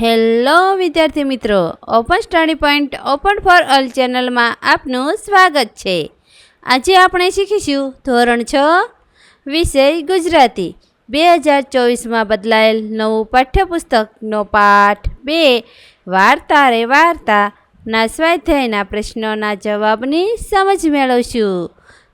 Hello વિદ્યાર્થી મિત્રો, open study point open for all ચેનલમાં આપનું સ્વાગત છે. આજે આપણે શીખીશું ધોરણ છ, વિષય ગુજરાતી. બે હજાર ચોવીસમાં બદલાયેલ નવું પાઠ્યપુસ્તકનો પાઠ બે, વાર્તા રે વાર્તાના સ્વાધ્યાયના પ્રશ્નોના જવાબની સમજ મેળવશું.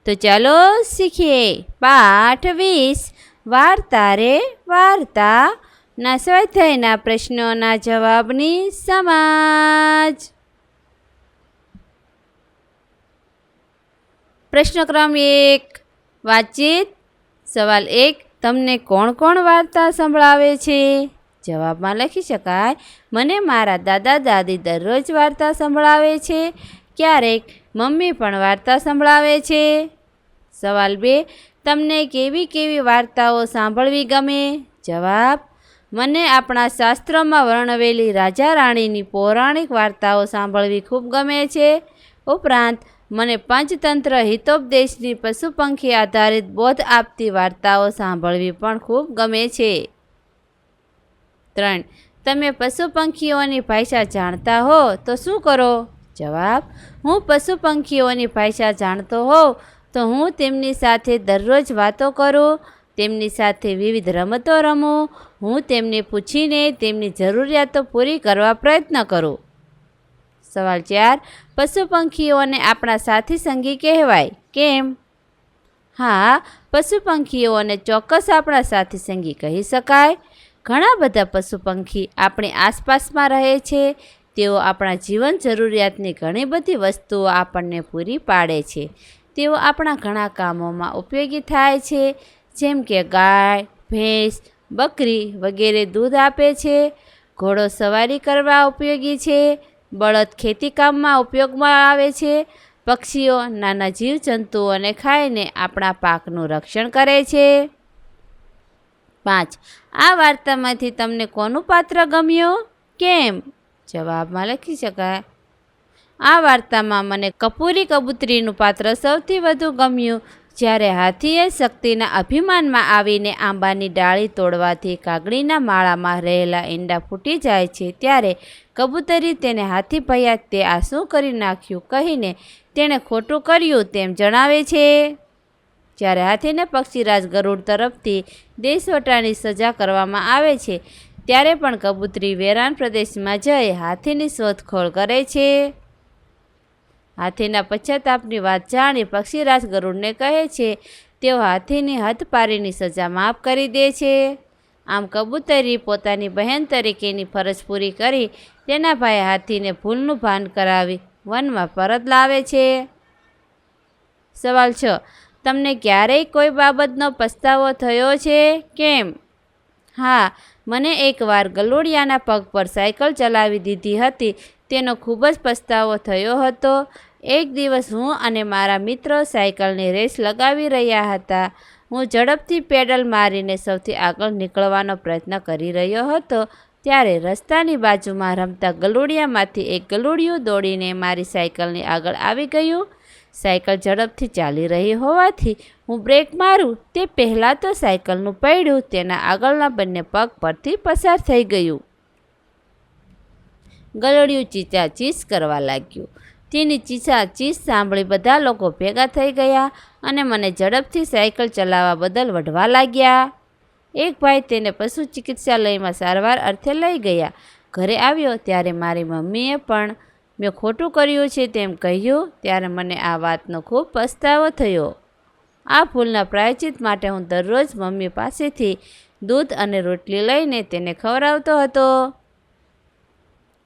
તો ચાલો શીખીએ. પાઠ વીસ, વાર્તા રે વાર્તા ના સ્વાધ્યાયના પ્રશ્નોના જવાબની સમાજ. પ્રશ્ન ક્રમ એક, વાતચીત. સવાલ એક, તમને કોણ કોણ વાર્તા સંભળાવે છે? જવાબમાં લખી શકાય, મને મારા દાદા દાદી દરરોજ વાર્તા સંભળાવે છે. ક્યારેક મમ્મી પણ વાર્તા સંભળાવે છે. સવાલ બે, તમને કેવી કેવી વાર્તાઓ સાંભળવી ગમે? જવાબ મને આપણા શાસ્ત્રોમાં વર્ણવેલી રાજા રાણીની પૌરાણિક વાર્તાઓ સાંભળવી ખૂબ ગમે છે. ઉપરાંત, મને પંચતંત્ર હિતોપદેશની પશુ પંખી આધારિત બોધ આપતી વાર્તાઓ સાંભળવી પણ ખૂબ ગમે છે. ત્રણ. તમે પશુ પંખીઓની ભાષા જાણતા હો, તો શું કરો? જવાબ, હું પશુ પંખીઓની ભાષા જાણતો હોઉં, તો હું તેમની સાથે દરરોજ વાતો કરું તેમની સાથે વિવિધ રમતો રમું. હું તેમને પૂછીને તેમની જરૂરિયાતો પૂરી કરવા પ્રયત્ન કરું. સવાલ ચાર, પશુ પંખીઓને આપણા સાથી સંગી કહેવાય. કેમ? હા, પશુ પંખીઓને ચોક્કસ આપણા સાથી સંગી કહી શકાય. ઘણા બધા પશુ પંખી આપણી આસપાસમાં રહે છે. તેઓ આપણા જીવન જરૂરિયાતની ઘણી બધી વસ્તુઓ આપણને પૂરી પાડે છે. તેઓ આપણા ઘણા કામોમાં ઉપયોગી થાય છે. જેમ કે ગાય, ભેંસ, બકરી વગેરે દૂધ આપે છે. ઘોડો સવારી કરવા ઉપયોગી છે. બળદ ખેતી કામમાં ઉપયોગમાં આવે છે. પક્ષીઓ નાના જીવજંતુઓને ખાઈને આપણા પાકનું રક્ષણ કરે છે. પાંચ, આ વાર્તામાંથી તમને કોનું પાત્ર ગમ્યું? કેમ? જવાબમાં લખી શકાય. આ વાર્તામાં મને કપૂરી કબૂતરીનું પાત્ર સૌથી વધુ ગમ્યું. જ્યારે હાથીએ શક્તિના અભિમાનમાં આવીને આંબાની ડાળી તોડવાથી કાગડીના માળામાં રહેલા ઈંડા ફૂટી જાય છે, ત્યારે કબૂતરી તેને હાથી ભયા તે આ શું કરી નાખ્યું કહીને તેણે ખોટું કર્યું તેમ જણાવે છે. જ્યારે હાથીને પક્ષીરાજ ગરુડ તરફથી દેશવટાની સજા કરવામાં આવે છે, ત્યારે પણ કબૂતરી વેરાન પ્રદેશમાં જઈ હાથીની શોધખોળ કરે છે. હાથીના પશ્ચાતાપની વાત જાણી પક્ષીરાજ ગરુડને કહે છે, તેઓ હાથીની હથપારીની સજા માફ કરી દે છે. આમ કબૂતરી પોતાની બહેન તરીકેની ફરજ પૂરી કરી તેના ભાઈ હાથીને ભૂલનું ભાન કરાવી વનમાં પરત લાવે છે. સવાલ છ, તમને ક્યારેય કોઈ બાબતનો પસ્તાવો થયો છે? કેમ? હા, મને એકવાર ગલુડિયાના પગ પર સાયકલ ચલાવી દીધી હતી, તેનો ખૂબ જ પસ્તાવો થયો હતો. એક દિવસ હું અને મારા મિત્રો સાયકલની રેસ લગાવી રહ્યા હતા. હું ઝડપથી પેડલ મારીને સૌથી આગળ નીકળવાનો પ્રયત્ન કરી રહ્યો હતો, ત્યારે રસ્તાની બાજુમાં રમતા ગલુડિયામાંથી એક ગલુડિયું દોડીને મારી સાયકલની આગળ આવી ગયું. સાયકલ ઝડપથી ચાલી રહી હોવાથી હું બ્રેક મારું. તે પહેલાં તો સાયકલનું પૈડું તેના આગળના બંને પગ પરથી પસાર થઈ ગયું. ગલોડિયું ચીચા ચીસ કરવા લાગ્યું. તેની ચીસા ચીસ સાંભળી બધા લોકો ભેગા થઈ ગયા અને મને ઝડપથી સાયકલ ચલાવવા બદલ વઢવા લાગ્યા. એક ભાઈ તેને પશુ ચિકિત્સાલયમાં સારવાર અર્થે લઈ ગયા. ઘરે આવ્યો ત્યારે મારી મમ્મીએ પણ મેં ખોટું કર્યું છે તેમ કહ્યું ત્યારે મને આ વાતનો ખૂબ પસ્તાવો થયો. આ ભૂલના પ્રાયચિત માટે હું દરરોજ મમ્મી પાસેથી દૂધ અને રોટલી લઈને તેને ખવડાવતો હતો.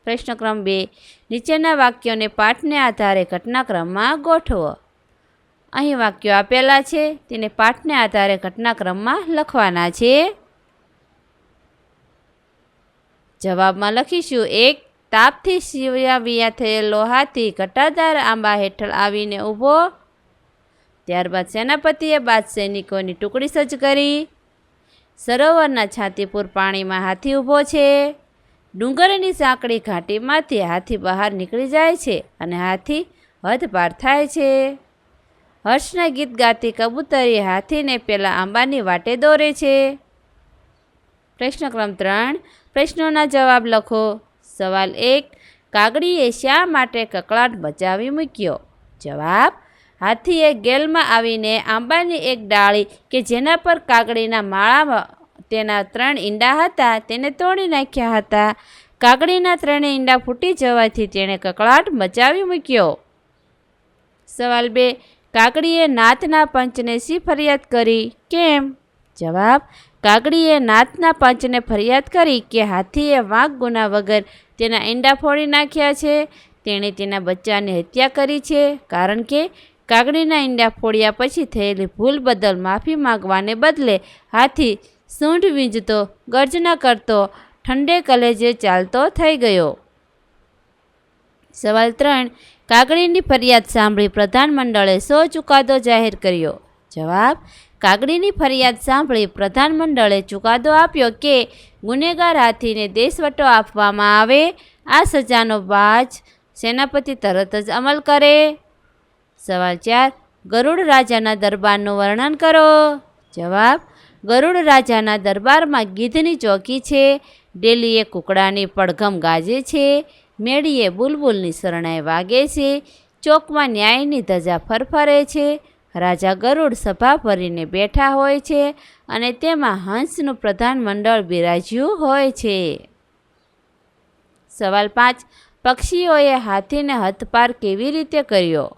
પ્રશ્ન ક્રમ બે. નીચેના વાક્યોને પાઠને આધારે ઘટનાક્રમમાં ગોઠવો. અહીં વાક્યો આપેલા છે, તેને પાઠને આધારે ઘટનાક્રમમાં લખવાના છે. જવાબમાં લખીશું, એક, તાપથી શિવ્યાવિયા થયેલો હાથી ઘટાદાર આંબા હેઠળ આવીને ઊભો. ત્યારબાદ સેનાપતિએ બાદ સૈનિકોની ટુકડી સજ્જ કરી. સરોવરના છાતીપુર પાણીમાં હાથી ઊભો છે. ડુંગરની સાંકડી ઘાટીમાંથી હાથી બહાર નીકળી જાય છે અને હાથી હદપાર થાય છે. હર્ષના ગીત ગાતી કબૂતરી હાથીને પેલા આંબાની વાટે દોરે છે. પ્રશ્નક્રમ ત્રણ, પ્રશ્નોના જવાબ લખો. સવાલ એક, કાગડીએ શા માટે કકળાટ બચાવી મૂક્યો? જવાબ, હાથીએ ગેલમાં આવીને આંબાની એક ડાળી કે જેના પર કાગડીના માળા તેના ત્રણ ઈંડા હતા, તેને તોડી નાખ્યા હતા. કાગડીના ત્રણે ઈંડા ફૂટી જવાથી તેણે કકળાટ મચાવી મૂક્યો. સવાલ બે કાગડીએ નાથના પંચને શી ફરિયાદ કરી? કેમ? જવાબ કાગડીએ નાથના પંચને ફરિયાદ કરી કે હાથીએ વાંક ગુના વગર તેના ઈંડા ફોડી નાખ્યા છે. તેણે તેના બચ્ચાની હત્યા કરી છે, કારણ કે કાગડીના ઈંડા ફોડ્યા પછી થયેલી ભૂલ બદલ માફી માંગવાને બદલે હાથી સૂંઢ વીંજતો, ગર્જના કરતો, ઠંડે કલેજે ચાલતો થઈ ગયો. સવાલ ત્રણ, કાગડીની ફરિયાદ સાંભળી પ્રધાનમંડળે સો ચુકાદો જાહેર કર્યો. જવાબ, કાગડીની ફરિયાદ સાંભળી પ્રધાનમંડળે ચુકાદો આપ્યો કે ગુનેગાર હાથીને દેશવટો આપવામાં આવે, આ સજાનો બાજ સેનાપતિ તરત જ અમલ કરે. સવાલ ચાર, ગરુડ રાજાના દરબારનું વર્ણન કરો. જવાબ ગરુડ રાજાના દરબારમાં ગીધની ચોકી છે, ડેલીએ કુકડાની પડઘમ ગાજે છે, મેળીએ બુલબુલની શરણાઈ વાગે છે, ચોકમાં ન્યાયની ધજા ફરફરે છે, રાજા ગરુડ સભા ભરીને બેઠા હોય છે અને તેમાં હંસનું પ્રધાનમંડળ બિરાજ્યું હોય છે. સવાલ પાંચ, પક્ષીઓએ હાથીને હથપાર કેવી રીતે કર્યો?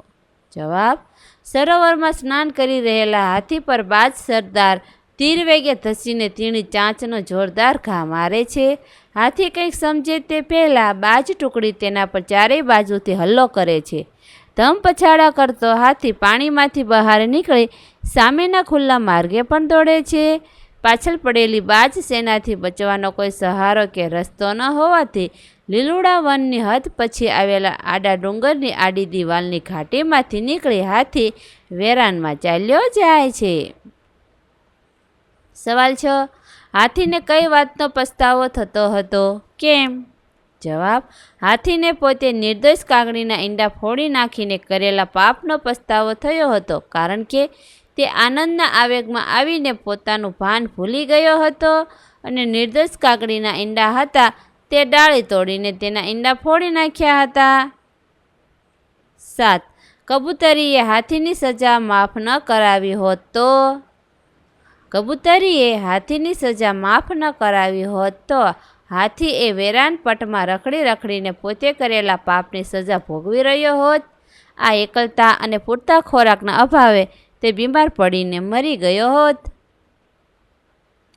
જવાબ, સરોવરમાં સ્નાન કરી રહેલા હાથી પર બાજ સરદાર તીર વેગે ધસીને તીણી ચાંચનો જોરદાર ઘા મારે છે. હાથી કંઈક સમજે તે પહેલાં બાજ ટુકડી તેના પર ચારેય બાજુથી હલ્લો કરે છે. ધમ પછાડા કરતો હાથી પાણીમાંથી બહાર નીકળી, સામેના ખુલ્લા માર્ગે પણ દોડે છે. પાછળ પડેલી બાજ સેનાથી બચવાનો કોઈ સહારો કે રસ્તો ન હોવાથી લીલુડા વનની હદ પછી આવેલા આડા ડુંગરની આડી દિવાલની ઘાટીમાંથી નીકળી હાથી વેરાનમાં ચાલ્યો જાય છે. સવાલ છ. હાથીને કઈ વાતનો પસ્તાવો થતો હતો? કેમ? જવાબ હાથીને પોતે નિર્દોષ કાગડીના ઈંડા ફોડી નાખીને કરેલા પાપનો પસ્તાવો થયો હતો. કારણ કે તે આનંદના આવેગમાં આવીને પોતાનું ભાન ભૂલી ગયો હતો અને નિર્દોષ કાગડીના ઈંડા હતા તે ડાળી તોડીને તેના ઈંડા ફોડી નાખ્યા હતા. સાત. કબૂતરીએ હાથીની સજા માફ ન કરાવી હોત તો? કબૂતરીએ હાથીની સજા માફ ન કરાવી હોત તો હાથી એ વેરાન પટમાં રખડી રખડીને પોતે કરેલા પાપની સજા ભોગવી રહ્યો હોત. આ એકલતા અને પૂરતા ખોરાકના અભાવે તે બીમાર પડીને મરી ગયો હોત.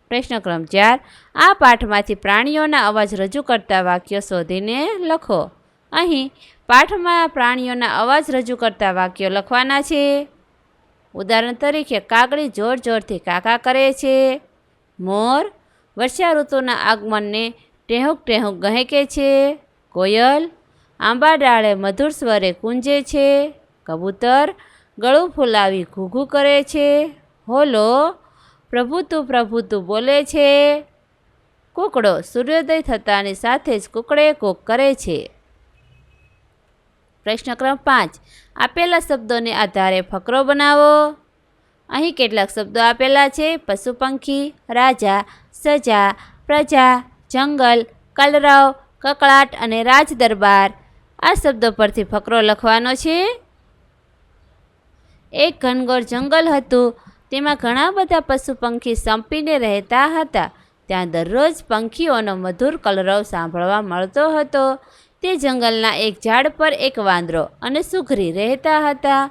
પ્રશ્નક્રમ ચાર. આ પાઠમાંથી પ્રાણીઓના અવાજ રજૂ કરતા વાક્યો શોધીને લખો. અહીં પાઠમાં પ્રાણીઓના અવાજ રજૂ કરતા વાક્યો લખવાના છે. ઉદાહરણ તરીકે કાગડી જોર જોરથી કાકા કરે છે. મોર વર્ષા ઋતુના આગમનને ટેહુક ટેહુક ગહેકે છે. કોયલ આંબા ડાળે મધુર સ્વરે કૂંજે છે. કબૂતર ગળું ફૂલાવી ઘૂઘું કરે છે. હોલો પ્રભુ તું બોલે છે. કૂકડો સૂર્યોદય થતાની સાથે જ કૂકડે કૂક કરે છે. પ્રશ્ન ક્રમ પાંચ. આપેલા શબ્દોને આધારે ફકરો બનાવો. અહીં કેટલાક શબ્દો આપેલા છે. પશુ પંખી, રાજા, સજા, પ્રજા, જંગલ, કલરવ, કકળાટ અને રાજ દરબાર આ શબ્દો પરથી ફકરો લખવાનો છે. એક ઘનઘોર જંગલ હતું. તેમાં ઘણા બધા પશુ પંખી સંપીને રહેતા હતા. ત્યાં દરરોજ પંખીઓનો મધુર કલરવ સાંભળવા મળતો હતો. તે જંગલના એક ઝાડ પર એક વાંદરો અને સુઘરી રહેતા હતા.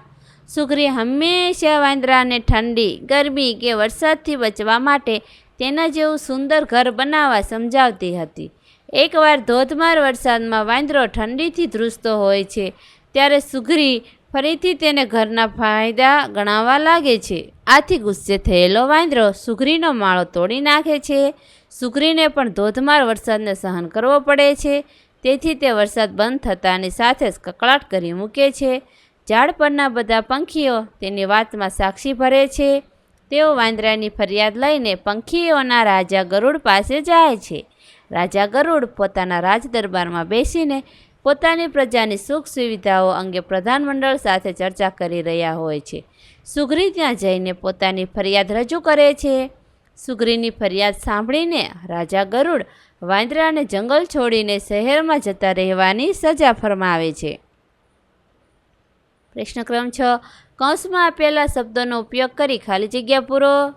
સુઘરી હંમેશા વાંદરાને ઠંડી, ગરમી કે વરસાદથી બચવા માટે તેના જેવું સુંદર ઘર બનાવવા સમજાવતી હતી. એકવાર ધોધમાર વરસાદમાં વાંદરો ઠંડીથી ધ્રુસતો હોય છે, ત્યારે સુઘરી ફરીથી તેને ઘરના ફાયદા ગણાવવા લાગે છે. આથી ગુસ્સે થયેલો વાંદરો સુઘરીનો માળો તોડી નાખે છે. સુઘરીને પણ ધોધમાર વરસાદને સહન કરવો પડે છે. તેથી તે વરસાદ બંધ થતાની સાથે જ કકળાટ કરી મૂકે છે. ઝાડ પરના બધા પંખીઓ તેની વાતમાં સાક્ષી ભરે છે. તેઓ વાંદરાની ફરિયાદ લઈને પંખીઓના રાજા ગરુડ પાસે જાય છે. રાજા ગરુડ પોતાના રાજદરબારમાં બેસીને પોતાની પ્રજાની સુખ સુવિધાઓ અંગે પ્રધાનમંડળ સાથે ચર્ચા કરી રહ્યા હોય છે. સુગ્રી ત્યાં જઈને પોતાની ફરિયાદ રજૂ કરે છે. સુગ્રીની ફરિયાદ સાંભળીને રાજા ગરુડ વાંદરાને જંગલ છોડીને શહેરમાં જતા રહેવાની સજા ફરમાવે છે. પ્રશ્નક્રમ છ. કૌંસમાં આપેલા શબ્દોનો ઉપયોગ કરી ખાલી જગ્યા પૂરો.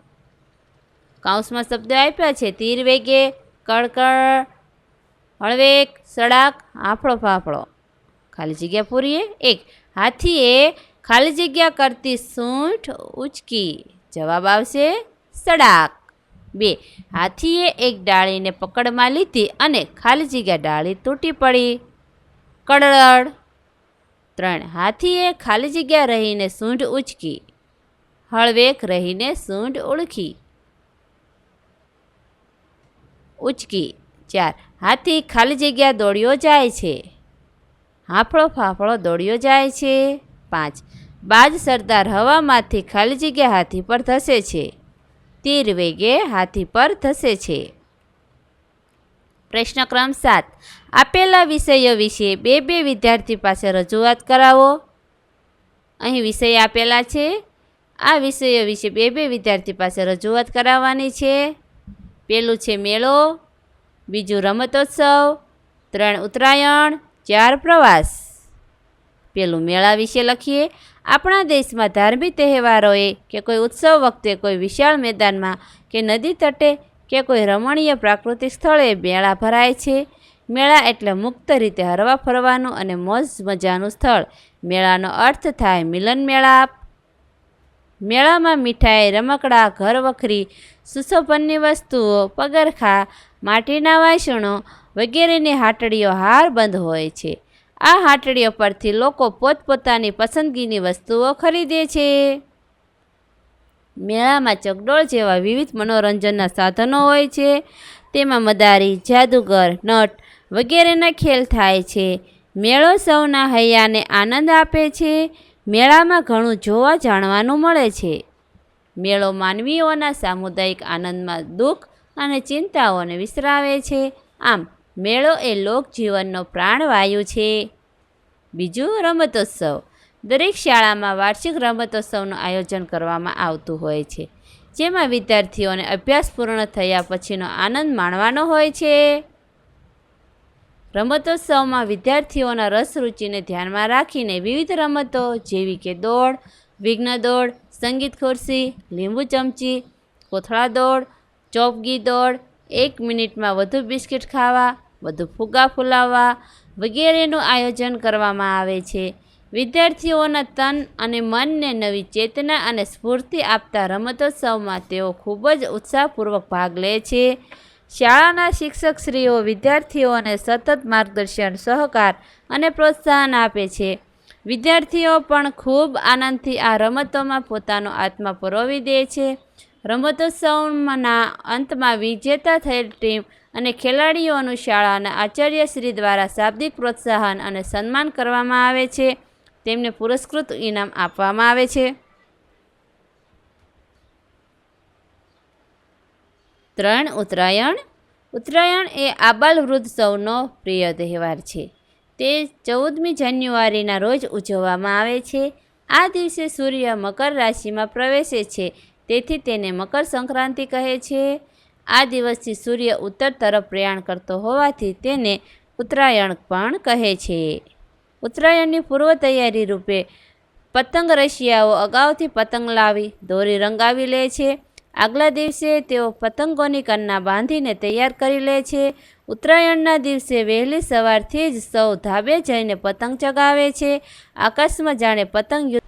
કૌંસમાં શબ્દો આપ્યા છે, તીર વેગે, કડકડ હળવેક સડાક, આફળો ફાફળો. ખાલી જગ્યા પૂરીએ? એક. હાથીએ ખાલી જગ્યા કરતી સૂંઠ ઉચકી. જવાબ આવશે, સડાક. બે. હાથીએ એક ડાળીને પકડમાં લીધી અને ખાલી જગ્યા ડાળી તૂટી પડી. કડડ ત્રણ. હાથીએ ખાલી જગ્યા રહીને સૂંઢ ઉચકી. હળવેક રહીને સૂંઢ ઓળખી. ઉચકી. ચાર. હાથી ખાલી જગ્યા દોડ્યો જાય છે. હાફળો ફાફળો દોડ્યો જાય છે. પાંચ. બાજ સરદાર હવામાંથી ખાલી જગ્યા હાથી પર ધસે છે. તીર વેગે હાથી પર ધસે છે. પ્રશ્ન ક્રમ સાત. આપેલા વિષયો વિશે બે બે વિદ્યાર્થી પાસે રજૂઆત કરાવો. અહીં વિષય આપેલા છે. આ વિષયો વિશે બે બે વિદ્યાર્થી પાસે રજૂઆત કરાવવાની છે. પેલું છે મેળો, બીજું રમતોત્સવ, ત્રણ ઉત્તરાયણ, ચાર પ્રવાસ. પેલું મેળા વિશે લખીએ. આપણા દેશમાં ધાર્મિક તહેવારોએ કે કોઈ ઉત્સવ વખતે કોઈ વિશાળ મેદાનમાં કે નદી તટે કે કોઈ રમણીય પ્રાકૃતિક સ્થળે મેળા ભરાય છે. મેળા એટલે મુક્ત રીતે હરવા ફરવાનું અને મોજ મજાનું સ્થળ. મેળાનો અર્થ થાય મિલન મેળા. મેળામાં મીઠાઈ, રમકડા ઘર વખરી સુશોભનની વસ્તુઓ, પગરખા, માટીના વાસણો વગેરેની હાટડીઓ હાર બંધ હોય છે. આ હાટડીઓ પરથી લોકો પોતપોતાની પસંદગીની વસ્તુઓ ખરીદે છે. મેળામાં ચકડોળ જેવા વિવિધ મનોરંજનના સાધનો હોય છે. તેમાં મદારી, જાદુગર, નટ વગેરેના ખેલ થાય છે. મેળો સૌના હૈયાને આનંદ આપે છે. મેળામાં ઘણું જોવા જાણવાનું મળે છે. મેળો માનવીઓના સામુદાયિક આનંદમાં દુઃખ અને ચિંતાઓને વિસરાવે છે. આમ મેળો એ લોકજીવનનો પ્રાણવાયુ છે. બીજું રમતોત્સવ. દરેક શાળામાં વાર્ષિક રમતોત્સવનું આયોજન કરવામાં આવતું હોય છે, જેમાં વિદ્યાર્થીઓને અભ્યાસ પૂર્ણ થયા પછીનો આનંદ માણવાનો હોય છે. રમતોત્સવમાં વિદ્યાર્થીઓના રસ રુચિને ધ્યાનમાં રાખીને વિવિધ રમતો જેવી કે દોડ, વિઘ્ન દોડ, સંગીત ખુરશી, લીંબુ ચમચી, કોથળા દોડ, ચોપગી દોડ એક મિનિટમાં વધુ બિસ્કિટ ખાવા, વધુ ફુગ્ગા ફૂલાવવા વગેરેનું આયોજન કરવામાં આવે છે. વિદ્યાર્થીઓના તન અને મનને નવી ચેતના અને સ્ફૂર્તિ આપતા રમતોત્સવમાં તેઓ ખૂબ જ ઉત્સાહપૂર્વક ભાગ લે છે. શાળાના શિક્ષકશ્રીઓ વિદ્યાર્થીઓને સતત માર્ગદર્શન, સહકાર અને પ્રોત્સાહન આપે છે. વિદ્યાર્થીઓ પણ ખૂબ આનંદથી આ રમતોમાં પોતાનો આત્મા પરોવી દે છે. રમતોત્સવના અંતમાં વિજેતા થયેલ ટીમ અને ખેલાડીઓનું શાળાના આચાર્યશ્રી દ્વારા શાબ્દિક પ્રોત્સાહન અને સન્માન કરવામાં આવે છે. તેમને પુરસ્કૃત ઇનામ આપવામાં આવે છે. ત્રણ ઉત્તરાયણ. ઉત્તરાયણ એ આબાલ વૃદ્ધ સૌનો પ્રિય તહેવાર છે. તે ચૌદમી જાન્યુઆરીના રોજ ઉજવવામાં આવે છે. આ દિવસે સૂર્ય મકર રાશિમાં પ્રવેશે છે તેથી તેને મકર સંક્રાંતિ કહે છે. આ દિવસથી સૂર્ય ઉત્તર તરફ પ્રયાણ કરતો હોવાથી તેને ઉત્તરાયણ પણ કહે છે. ઉત્તરાયણની પૂર્વ તૈયારી રૂપે પતંગ રશિયાઓ અગાઉથી પતંગ લાવી, દોરી રંગાવી લે છે. આગલા દિવસે તેઓ પતંગોની કન્ના બાંધીને તૈયાર કરી લે છે. ઉત્તરાયણના દિવસે વહેલી સવારથી જ સૌ ધાબે જઈને પતંગ ચગાવે છે. આકાશમાં જાણે પતંગ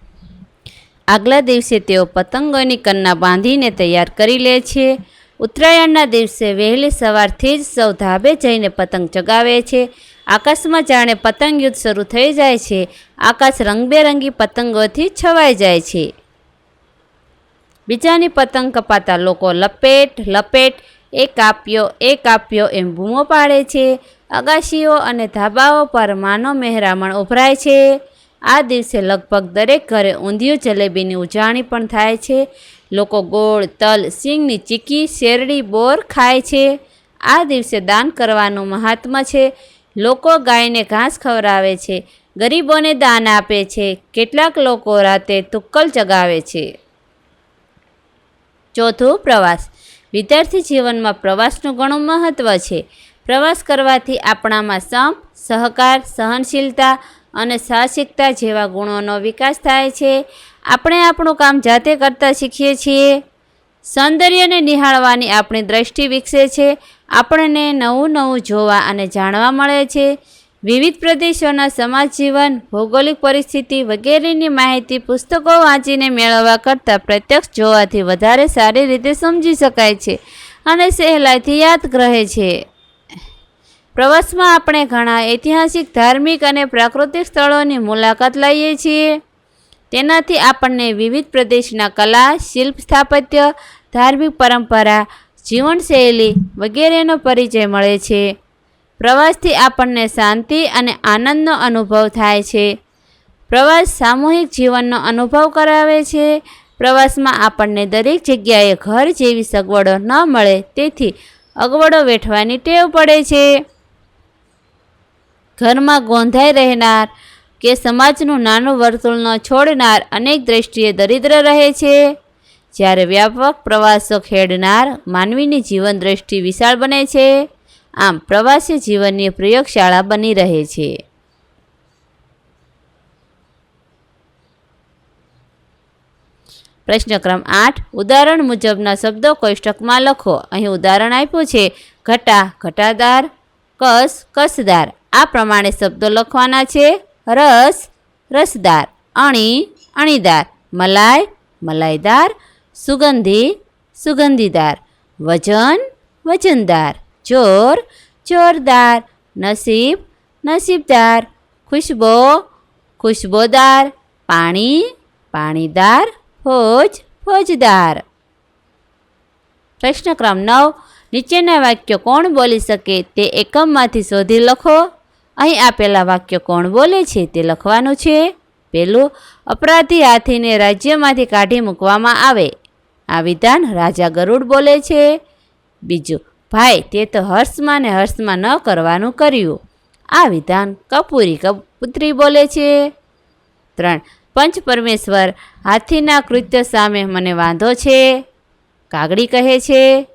આગલા દિવસે તેઓ પતંગોની કન્ના બાંધીને તૈયાર કરી લે છે. ઉત્તરાયણના દિવસે વહેલી સવારથી જ સૌ ધાબે જઈને પતંગ ચગાવે છે. આકાશમાં જાણે પતંગ યુદ્ધ શરૂ થઈ જાય છે. આકાશ રંગબેરંગી પતંગોથી છવાઈ જાય છે. બીજાની પતંગ કપાતા લોકો લપેટ લપેટ એ કાપ્યો એ કાપ્યો એમ બૂમો પાડે છે. અગાશીઓ અને ધાબાઓ પર માનો મહેરામણ ઉભરાય છે. આ દિવસે લગભગ દરેક ઘરે ઊંધિયું જલેબીની ઉજાણી પણ થાય છે. લોકો ગોળ, તલ સિંગની ચીકી, શેરડી, બોર ખાય છે. આ દિવસે દાન કરવાનું મહાત્મ્ય છે. લોકો ગાયને ઘાસ ખવડાવે છે. ગરીબોને દાન આપે છે. કેટલાક લોકો રાતે તુક્કલ ચગાવે છે. ચોથું પ્રવાસ. વિદ્યાર્થી જીવનમાં પ્રવાસનું ઘણું મહત્ત્વ છે. પ્રવાસ કરવાથી આપણામાં સંપ, સહકાર, સહનશીલતા અને સાહસિકતા જેવા ગુણોનો વિકાસ થાય છે. આપણે આપણું કામ જાતે કરતાં શીખીએ છીએ. સૌંદર્યને નિહાળવાની આપણી દ્રષ્ટિ વિકસે છે. આપણને નવું નવું જોવા અને જાણવા મળે છે. વિવિધ પ્રદેશોના સમાજ જીવન, ભૌગોલિક પરિસ્થિતિ વગેરેની માહિતી પુસ્તકો વાંચીને મેળવવા કરતાં પ્રત્યક્ષ જોવાથી વધારે સારી રીતે સમજી શકાય છે અને સહેલાઈથી યાદ રહે છે. પ્રવાસમાં આપણે ઘણા ઐતિહાસિક, ધાર્મિક અને પ્રાકૃતિક સ્થળોની મુલાકાત લઈએ છીએ. તેનાથી આપણને વિવિધ પ્રદેશના કલા, શિલ્પ સ્થાપત્ય, ધાર્મિક પરંપરા, જીવનશૈલી વગેરેનો પરિચય મળે છે. પ્રવાસથી આપણને શાંતિ અને આનંદનો અનુભવ થાય છે. પ્રવાસ સામૂહિક જીવનનો અનુભવ કરાવે છે. પ્રવાસમાં આપણને દરેક જગ્યાએ ઘર જેવી સગવડો ન મળે, તેથી અગવડો વેઠવાની ટેવ પડે છે. ઘરમાં ગોંધાઈ રહેનાર કે સમાજનું નાનું વર્તુળ ન છોડનાર અનેક દ્રષ્ટિએ દરિદ્ર રહે છે. જ્યારે વ્યાપક પ્રવાસો ખેડનાર માનવીની જીવન દ્રષ્ટિ વિશાળ બને છે. આમ પ્રવાસી જીવનની પ્રયોગશાળા બની રહે છે. પ્રશ્ન ક્રમ આઠ, ઉદાહરણ મુજબના શબ્દો કોષ્ટકમાં લખો. અહીં ઉદાહરણ આપ્યું છે, ઘટા, ઘટાદાર કસ, કસદાર. આ પ્રમાણે શબ્દો લખવાના છે રસ, રસદાર, અણી, અણીદાર, મલાઈ, મલાઈદાર, સુગંધી, સુગંધીદાર, વજન, વજનદાર ચોર ચોરદાર નસીબ, નસીબદાર, ખુશ્બો, ખુશ્બોદાર, પાણી, પાણીદાર ફોજ ફોજદાર પ્રશ્ન ક્રમ નવ નીચેના વાક્યો કોણ બોલી શકે તે એકમમાંથી શોધી લખો. અહીં આપેલા વાક્યો કોણ બોલે છે તે લખવાનું છે. પહેલું અપરાધી હાથીને રાજ્યમાંથી કાઢી મૂકવામાં આવે. આ વિધાન રાજા ગરુડ બોલે છે. બીજું, ભાઈ, તે તો હર્ષમાં ને હર્ષમાં ન કરવાનું કર્યું. આ વિધાન કપૂરી કપુત્રી બોલે છે. ત્રણ, પંચ પરમેશ્વર, હાથીના કૃત્ય સામે મને વાંધો છે. કાગડી કહે છે.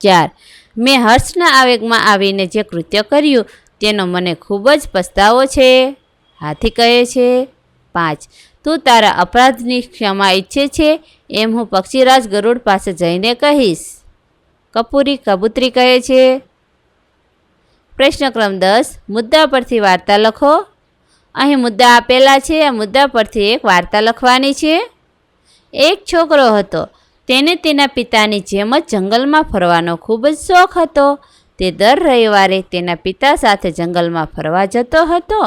ચાર. મેં હર્ષના આવેગમાં આવીને જે કૃત્ય કર્યું તેનો મને ખૂબ જ પસ્તાવો છે. હાથી કહે છે, પાંચ. તું તારા અપરાધની ક્ષમા ઈચ્છે છે એમ હું પક્ષીરાજ ગરુડ પાસે જઈને કહીશ. કપૂરી કબૂતરી કહે છે. પ્રશ્ન ક્રમ દસ. મુદ્દા પરથી વાર્તા લખો. અહીં મુદ્દા આપેલા છે. આ મુદ્દા પરથી એક વાર્તા લખવાની છે. એક છોકરો હતો. તેને તેના પિતાની જેમ જ જંગલમાં ફરવાનો ખૂબ જ શોખ હતો. તે દર રવિવારે તેના પિતા સાથે જંગલમાં ફરવા જતો હતો.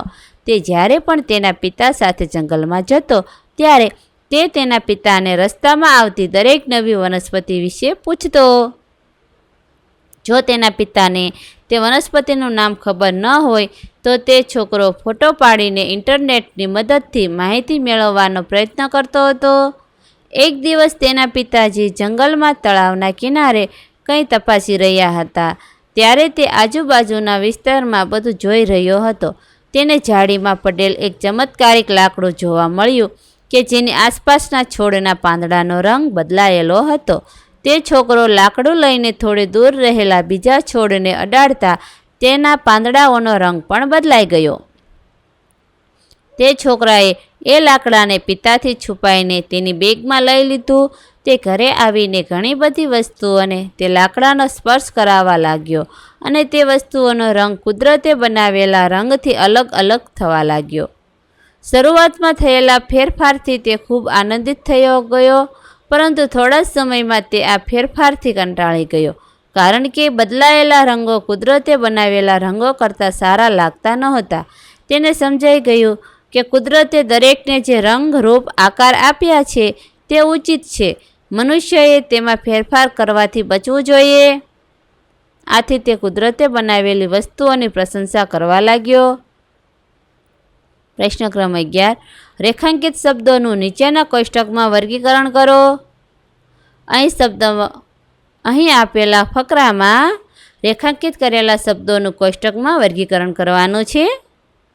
તે જ્યારે પણ તેના પિતા સાથે જંગલમાં જતો, ત્યારે તે તેના પિતાને રસ્તામાં આવતી દરેક નવી વનસ્પતિ વિશે પૂછતો. જો તેના પિતાને તે વનસ્પતિનું નામ ખબર ન હોય, તો તે છોકરો ફોટો પાડીને ઇન્ટરનેટની મદદથી માહિતી મેળવવાનો પ્રયત્ન કરતો હતો. એક દિવસ તેના પિતાજી જંગલમાં તળાવના કિનારે કંઈ તપાસી રહ્યા હતા. ત્યારે તે આજુબાજુના વિસ્તારમાં બધું જોઈ રહ્યો હતો. તેને ઝાડીમાં પડેલ એક ચમત્કારિક લાકડું જોવા મળ્યું કે જેની આસપાસના છોડના પાંદડાનો રંગ બદલાયેલો હતો. તે છોકરો લાકડું લઈને થોડે દૂર રહેલા બીજા છોડને અડાડતા તેના પાંદડાઓનો રંગ પણ બદલાઈ ગયો. તે છોકરાએ એ લાકડાને પિતાથી છુપાઈને તેની બેગમાં લઈ લીધું. તે ઘરે આવીને ઘણી બધી વસ્તુઓને તે લાકડાનો સ્પર્શ કરાવવા લાગ્યો અને તે વસ્તુઓનો રંગ કુદરતે બનાવેલા રંગથી અલગ અલગ થવા લાગ્યો. શરૂઆતમાં થયેલા ફેરફારથી તે ખૂબ આનંદિત થયો ગયો, પરંતુ થોડા સમયમાં તે આ ફેરફારથી કંટાળી ગયો, કારણ કે બદલાયેલા રંગો કુદરતે બનાવેલા રંગો કરતાં સારા લાગતા નહોતા. તેને સમજાઈ ગયું કે કુદરતે દરેકને જે રંગ, રૂપ, આકાર આપ્યા છે તે ઉચિત છે. મનુષ્યએ તેમાં ફેરફાર કરવાથી બચવું જોઈએ. આથી તે કુદરતે બનાવેલી વસ્તુઓની પ્રશંસા કરવા લાગ્યો. પ્રશ્ન ક્રમ અગિયાર. રેખાંકિત શબ્દોનું નીચેના કોષ્ટકમાં વર્ગીકરણ કરો. અહીં શબ્દ અહીં આપેલા ફકરામાં રેખાંકિત કરેલા શબ્દોનું કોષ્ટકમાં વર્ગીકરણ કરવાનું છે.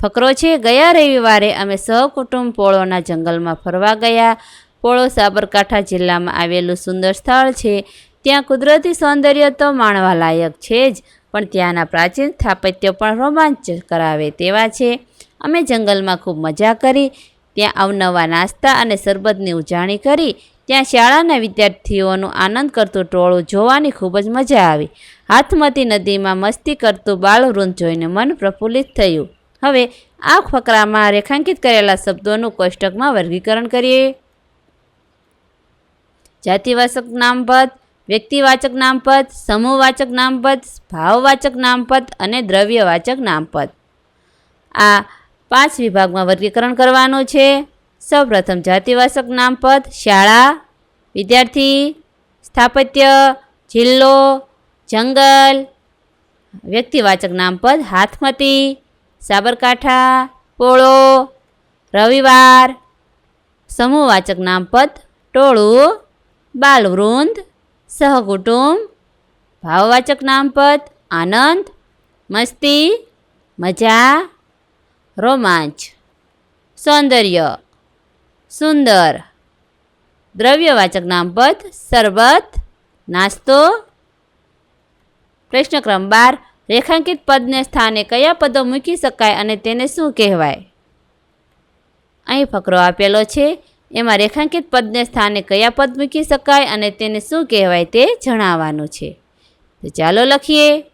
ફકરો છે, ગયા રવિવારે અમે સહકુટુંબ પોળોના જંગલમાં ફરવા ગયા. પોળો સાબરકાંઠા જિલ્લામાં આવેલું સુંદર સ્થળ છે. ત્યાં કુદરતી સૌંદર્ય તો માણવા લાયક છે જ, પણ ત્યાંના પ્રાચીન સ્થાપત્ય પણ રોમાંચ કરાવે તેવા છે. અમે જંગલમાં ખૂબ મજા કરી. ત્યાં અવનવા નાસ્તા અને શરબતની ઉજાણી કરી. ત્યાં શાળાના વિદ્યાર્થીઓનું આનંદ કરતું ટોળું જોવાની ખૂબ જ મજા આવી. હાથમતી નદીમાં મસ્તી કરતું બાળવૃંદ જોઈને મન પ્રફુલ્લિત થયું. હવે આ ફકરામાં રેખાંકિત કરેલા શબ્દોનું કોષ્ટકમાં વર્ગીકરણ કરીએ. જાતિવાચક નામપદ, વ્યક્તિવાચક નામપદ, સમૂહવાચક નામપદ, ભાવવાચક નામપદ અને દ્રવ્યવાચક નામપદ. આ પાંચ વિભાગમાં વર્ગીકરણ કરવાનું છે. સૌપ્રથમ જાતિવાચક નામપદ, શાળા, વિદ્યાર્થી, સ્થાપત્ય, જિલ્લો, જંગલ. વ્યક્તિવાચક નામપદ, હાથમતી. સાબરકાંઠા, પોળો, રવિવાર. સમૂહવાચક નામપદ ટોળું, બાલવૃંદ, સહકુટુંબ. ભાવવાચક નામપદ આનંદ, મસ્તી, મજા, રોમાંચ. સૌંદર્ય, સુંદર. દ્રવ્યવાચક નામપદ શરબત, નાસ્તો. પ્રશ્ન ક્રમ બાર રેખાંકિત પદને સ્થાને કયા પદો મૂકી શકાય અને તેને શું કહેવાય? અહીં ફકરો આપેલો છે, એમાં રેખાંકિત પદને સ્થાને કયા પદ મૂકી શકાય અને તેને શું કહેવાય તે જણાવવાનું છે. તો ચાલો લખીએ.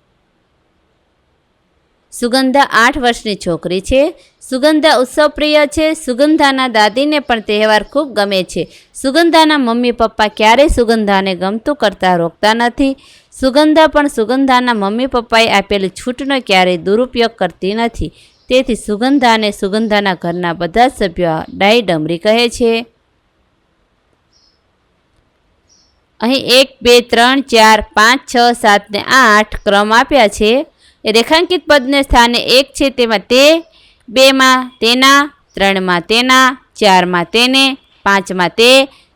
સુગંધા આઠ વર્ષની છોકરી છે. સુગંધા ઉત્સવપ્રિય છે. સુગંધાના દાદીને પણ તહેવાર ખૂબ ગમે છે. સુગંધાના મમ્મી પપ્પા ક્યારેય સુગંધાને ગમતું કરતા રોકતા નથી. સુગંધા પણ સુગંધાના મમ્મી પપ્પાએ આપેલી છૂટનો ક્યારેય દુરુપયોગ કરતી નથી. તેથી સુગંધાને સુગંધાના ઘરના બધા જ સભ્યો ડાઈ ડમરી કહે છે. અહીં એક, બે, ત્રણ, ચાર, પાંચ, છ સાત ને આઠ ક્રમ આપ્યા છે. એ રેખાંકિત પદને સ્થાને એક છે તેમાં તે, બેમાં તેના, ત્રણમાં તેના, ચારમાં તેને, પાંચમાં તે,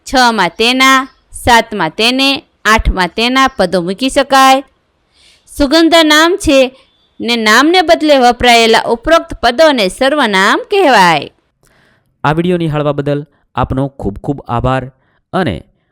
છમાં તેના, સાતમાં તેને, આઠમાં તેના પદો મૂકી શકાય. સુગંધા નામ છે ને નામને બદલે વપરાયેલા ઉપરોક્ત પદોને સર્વનામ કહેવાય. આ વીડિયો નિહાળવા બદલ આપનો ખૂબ ખૂબ આભાર અને